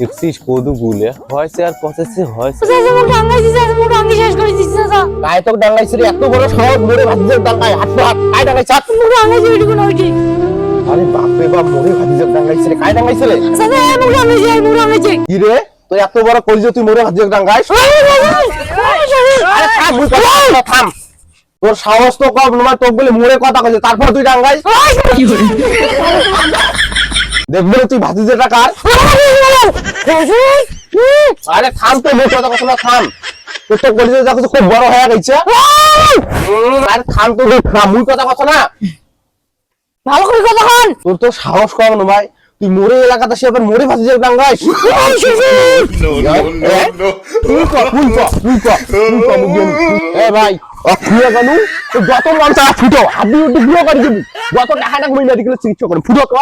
দেখছিস কদু গুলে। হয়েছে আর পচেছে হয়েছে। চাচা মুখ ডাঙ্গাইছি চাচা মুখ ডাঙ্গি শেষ করে দিচ্ছি চাচা। গায়ে তো ডাঙ্গাইছে রে এত বড় সাহস মোরে ভাতিজার ডাঙ্গায় হাত হাত কায় ডাঙ্গাইছে? হাত মুখ ডাঙ্গাইছি ওইটুকু না ওইটি আরে বাপ রে বাপ মোরে ভাতিজার ডাঙ্গাইছে রে ডাঙ্গাইছে রে? চাচা এ মুখ ডাঙ্গাইছি এই মুখ ডাঙ্গাইছি কি রে? তুই এত বড় কইছো তুই মোরে ভাতিজার ডাঙ্গাইছ আরে থাম মুই কথা থাম। তোর সাহস তো কম নয় তোকে বলে মোরে কথা কইছে তারপর তুই ডাঙ্গাইছ দেখব তুই ভাতিজাটা কার আরে থাম তো মোর কথা কথা থাম তোর তো কইছে দেখো খুব বড় হয়ে গেছে আরে থাম তো থাম মুই কথা কথা না ভালো করে কথা হন তোর তো সাহস কম না ভাই তুই মোরে এলাকাতে সে আবার মোরে ভাসি যাবে তুই তুই তুই তুই মুগিয়ে এ ভাই ফুয়ে গেল তো যত মানুষ আর ফুটো দিয়ে উঠে করে দিবি যত টাকা টাকা মিলে দিলে চিকিৎসা করে। ফুটো তো